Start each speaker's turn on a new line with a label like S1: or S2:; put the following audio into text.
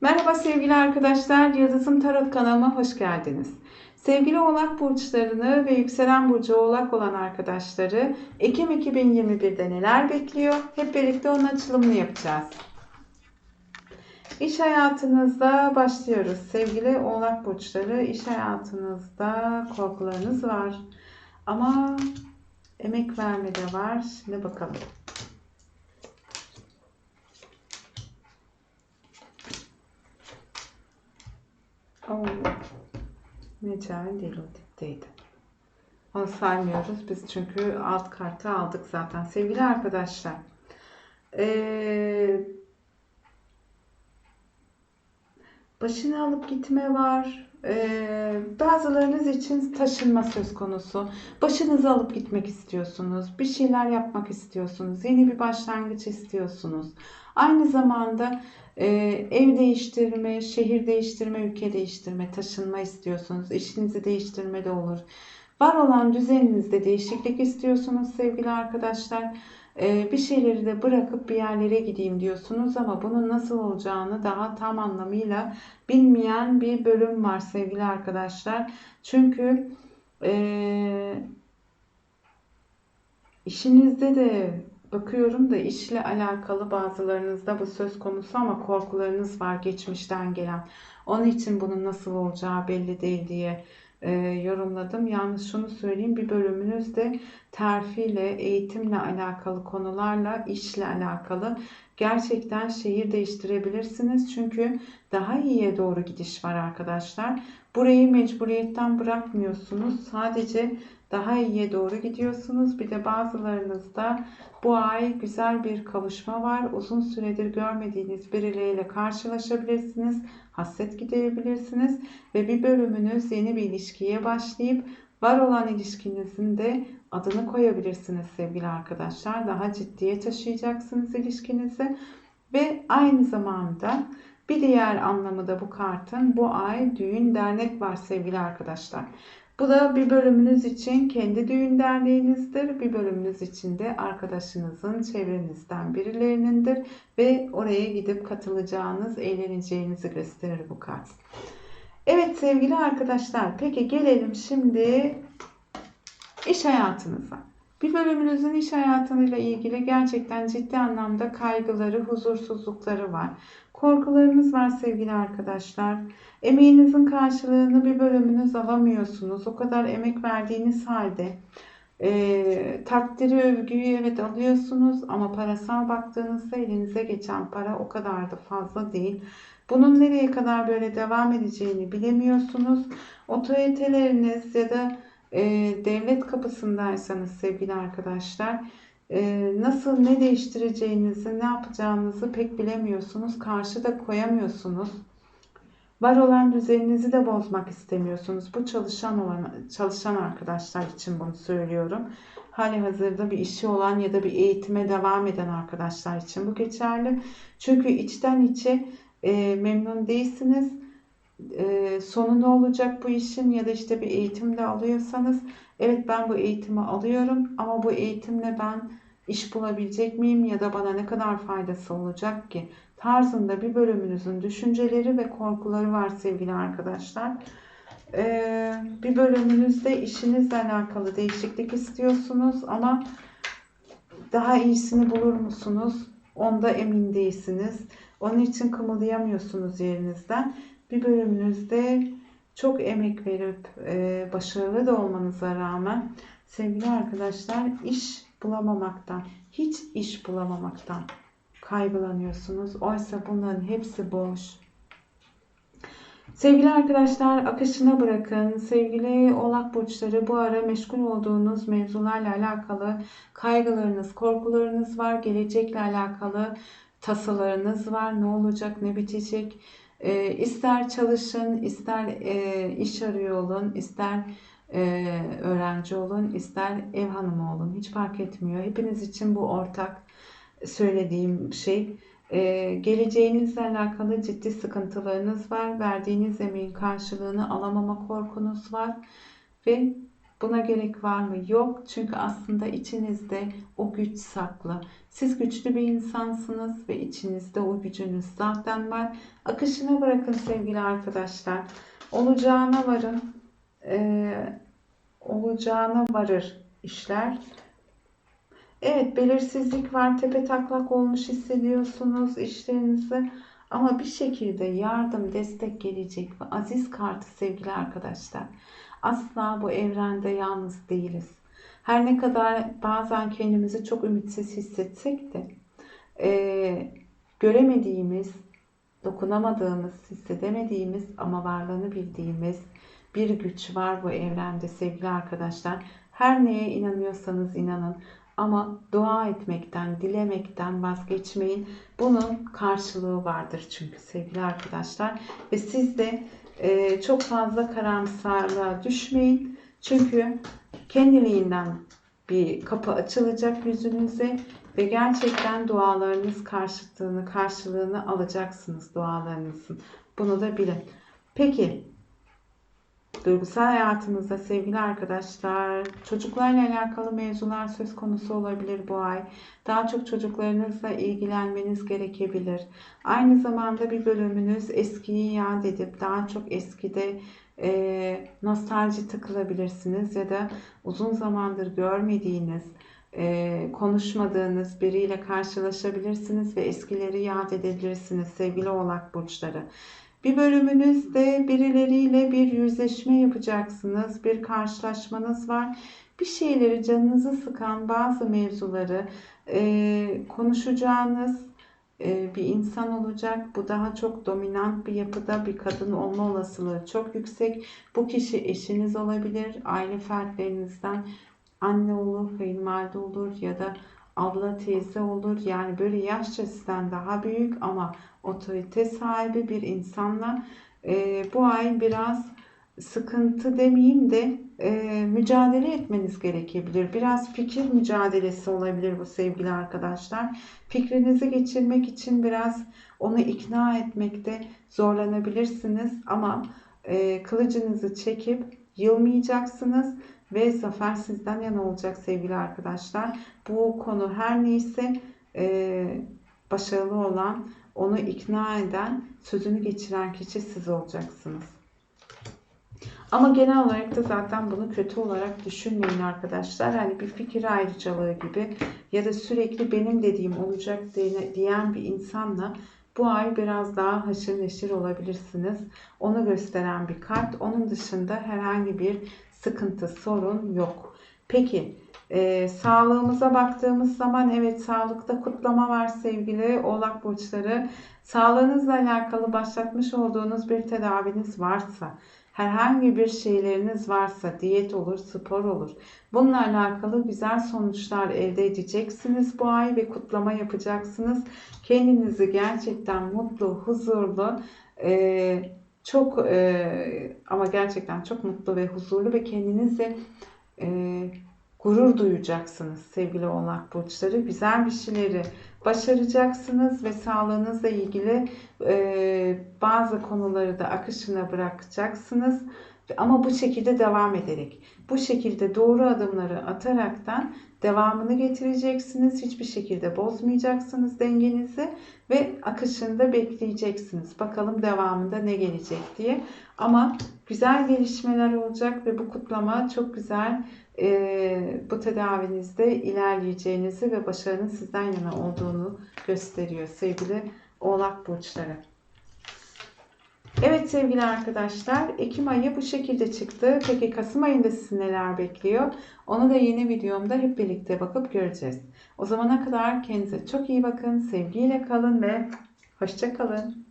S1: Merhaba sevgili arkadaşlar, Yıldızım Tarot kanalıma hoş geldiniz. Sevgili Oğlak burçlarını ve yükselen burcu Oğlak olan arkadaşları Ekim 2021'de neler bekliyor? Hep birlikte onun açılımını yapacağız. İş hayatınızda başlıyoruz. Sevgili Oğlak burçları, iş hayatınızda korkularınız var. Ama emek verme de var. Şimdi bakalım. Oo. Mecai değil o tipteydi. Onu saymıyoruz biz çünkü alt kartı aldık zaten. Sevgili arkadaşlar. Ee, başını alıp gitme var. Ee, bazılarınız için taşınma söz konusu. Başınızı alıp gitmek istiyorsunuz. Bir şeyler yapmak istiyorsunuz. Yeni bir başlangıç istiyorsunuz. Aynı zamanda e, ev değiştirme, şehir değiştirme, ülke değiştirme, taşınma istiyorsunuz. İşinizi değiştirme de olur. Var olan düzeninizde değişiklik istiyorsunuz sevgili arkadaşlar. E, bir şeyleri de bırakıp bir yerlere gideyim diyorsunuz ama bunun nasıl olacağını daha tam anlamıyla bilmeyen bir bölüm var sevgili arkadaşlar. Çünkü e, işinizde de bakıyorum da işle alakalı bazılarınızda bu söz konusu ama korkularınız var geçmişten gelen. Onun için bunun nasıl olacağı belli değil diye e, yorumladım. Yalnız şunu söyleyeyim bir bölümünüzde terfiyle, eğitimle alakalı konularla, işle alakalı gerçekten şehir değiştirebilirsiniz. Çünkü daha iyiye doğru gidiş var arkadaşlar. Burayı mecburiyetten bırakmıyorsunuz. Sadece daha iyiye doğru gidiyorsunuz. Bir de bazılarınızda bu ay güzel bir kavuşma var. Uzun süredir görmediğiniz birileriyle karşılaşabilirsiniz. Hasret giderebilirsiniz ve bir bölümünüz yeni bir ilişkiye başlayıp var olan ilişkinizin de adını koyabilirsiniz sevgili arkadaşlar. Daha ciddiye taşıyacaksınız ilişkinizi ve aynı zamanda bir diğer anlamı da bu kartın bu ay düğün dernek var sevgili arkadaşlar. Bu da bir bölümünüz için kendi düğün derneğinizdir. Bir bölümünüz için de arkadaşınızın, çevrenizden birilerinindir. Ve oraya gidip katılacağınız, eğleneceğinizi gösterir bu kart. Evet sevgili arkadaşlar, peki gelelim şimdi iş hayatınıza. Bir bölümünüzün iş hayatıyla ilgili gerçekten ciddi anlamda kaygıları, huzursuzlukları var. Korkularınız var sevgili arkadaşlar. Emeğinizin karşılığını bir bölümünüz alamıyorsunuz. O kadar emek verdiğiniz halde e, takdiri, övgüyü evet alıyorsunuz ama parasal baktığınızda elinize geçen para o kadar da fazla değil. Bunun nereye kadar böyle devam edeceğini bilemiyorsunuz. Otoriteleriniz ya da e, devlet kapısındaysanız sevgili arkadaşlar e, nasıl ne değiştireceğinizi ne yapacağınızı pek bilemiyorsunuz. Karşıda koyamıyorsunuz. Var olan düzeninizi de bozmak istemiyorsunuz. Bu çalışan olan çalışan arkadaşlar için bunu söylüyorum. Hali hazırda bir işi olan ya da bir eğitime devam eden arkadaşlar için bu geçerli. Çünkü içten içe e, memnun değilsiniz. E, sonu ne olacak bu işin ya da işte bir eğitimde alıyorsanız evet ben bu eğitimi alıyorum ama bu eğitimle ben iş bulabilecek miyim ya da bana ne kadar faydası olacak ki tarzında bir bölümünüzün düşünceleri ve korkuları var sevgili arkadaşlar. Ee, bir bölümünüzde işinizle alakalı değişiklik istiyorsunuz ama daha iyisini bulur musunuz? Onda emin değilsiniz. Onun için kımıldayamıyorsunuz yerinizden. Bir bölümünüzde çok emek verip e, başarılı da olmanıza rağmen sevgili arkadaşlar iş bulamamaktan, hiç iş bulamamaktan kaygılanıyorsunuz. Oysa bunların hepsi boş. Sevgili arkadaşlar akışına bırakın. Sevgili oğlak burçları bu ara meşgul olduğunuz mevzularla alakalı kaygılarınız, korkularınız var. Gelecekle alakalı tasalarınız var. Ne olacak, ne bitecek. E, ister çalışın, ister e, iş arıyor olun, ister e, öğrenci olun, ister ev hanımı olun. Hiç fark etmiyor. Hepiniz için bu ortak söylediğim şey. Ee, geleceğinizle alakalı ciddi sıkıntılarınız var. Verdiğiniz emeğin karşılığını alamama korkunuz var. Ve Buna gerek var mı? Yok. Çünkü aslında içinizde o güç saklı. Siz güçlü bir insansınız ve içinizde o gücünüz zaten var. Akışına bırakın sevgili arkadaşlar. Olacağına varın. Ee, olacağına varır işler. Evet belirsizlik var. Tepe taklak olmuş hissediyorsunuz işlerinizi. Ama bir şekilde yardım, destek gelecek ve aziz kartı sevgili arkadaşlar. Asla bu evrende yalnız değiliz. Her ne kadar bazen kendimizi çok ümitsiz hissetsek de e, göremediğimiz, dokunamadığımız, hissedemediğimiz ama varlığını bildiğimiz bir güç var bu evrende sevgili arkadaşlar. Her neye inanıyorsanız inanın ama dua etmekten, dilemekten vazgeçmeyin. Bunun karşılığı vardır çünkü sevgili arkadaşlar. Ve siz de e, çok fazla karamsarlığa düşmeyin. Çünkü kendiliğinden bir kapı açılacak yüzünüze ve gerçekten dualarınız karşılığını, karşılığını alacaksınız dualarınızın. Bunu da bilin. Peki Duygusal hayatınızda sevgili arkadaşlar, çocuklarla alakalı mevzular söz konusu olabilir bu ay. Daha çok çocuklarınızla ilgilenmeniz gerekebilir. Aynı zamanda bir bölümünüz eskiyi yad edip daha çok eskide e, nostalji takılabilirsiniz ya da uzun zamandır görmediğiniz, e, konuşmadığınız biriyle karşılaşabilirsiniz ve eskileri yad edebilirsiniz sevgili oğlak burçları. Bir bölümünüzde birileriyle bir yüzleşme yapacaksınız. Bir karşılaşmanız var. Bir şeyleri canınızı sıkan bazı mevzuları e, konuşacağınız e, bir insan olacak. Bu daha çok dominant bir yapıda bir kadın olma olasılığı çok yüksek. Bu kişi eşiniz olabilir. Aile fertlerinizden anne olur, kayınvalide olur ya da abla teyze olur. Yani böyle yaşça sizden daha büyük ama otorite sahibi bir insanla e, bu ay biraz sıkıntı demeyeyim de e, mücadele etmeniz gerekebilir. Biraz fikir mücadelesi olabilir bu sevgili arkadaşlar. Fikrinizi geçirmek için biraz onu ikna etmekte zorlanabilirsiniz ama e, kılıcınızı çekip yılmayacaksınız ve zafer sizden yana olacak sevgili arkadaşlar. Bu konu her neyse e, başarılı olan, onu ikna eden, sözünü geçiren kişi siz olacaksınız. Ama genel olarak da zaten bunu kötü olarak düşünmeyin arkadaşlar. Hani bir fikir ayrıcalığı gibi ya da sürekli benim dediğim olacak diyen bir insanla bu ay biraz daha haşır neşir olabilirsiniz. Onu gösteren bir kart. Onun dışında herhangi bir sıkıntı, sorun yok. Peki e, sağlığımıza baktığımız zaman evet sağlıkta kutlama var sevgili oğlak burçları. Sağlığınızla alakalı başlatmış olduğunuz bir tedaviniz varsa, herhangi bir şeyleriniz varsa, diyet olur, spor olur. Bununla alakalı güzel sonuçlar elde edeceksiniz bu ay ve kutlama yapacaksınız. Kendinizi gerçekten mutlu, huzurlu, e, çok e, ama gerçekten çok mutlu ve huzurlu ve kendinizle e, gurur duyacaksınız sevgili oğlak burçları. Güzel bir şeyleri başaracaksınız ve sağlığınızla ilgili e, bazı konuları da akışına bırakacaksınız. Ama bu şekilde devam ederek, bu şekilde doğru adımları ataraktan devamını getireceksiniz. Hiçbir şekilde bozmayacaksınız dengenizi ve akışında bekleyeceksiniz. Bakalım devamında ne gelecek diye. Ama güzel gelişmeler olacak ve bu kutlama çok güzel e, bu tedavinizde ilerleyeceğinizi ve başarının sizden yana olduğunu gösteriyor sevgili oğlak burçları. Evet sevgili arkadaşlar Ekim ayı bu şekilde çıktı. Peki Kasım ayında sizi neler bekliyor? Onu da yeni videomda hep birlikte bakıp göreceğiz. O zamana kadar kendinize çok iyi bakın. Sevgiyle kalın ve hoşça kalın.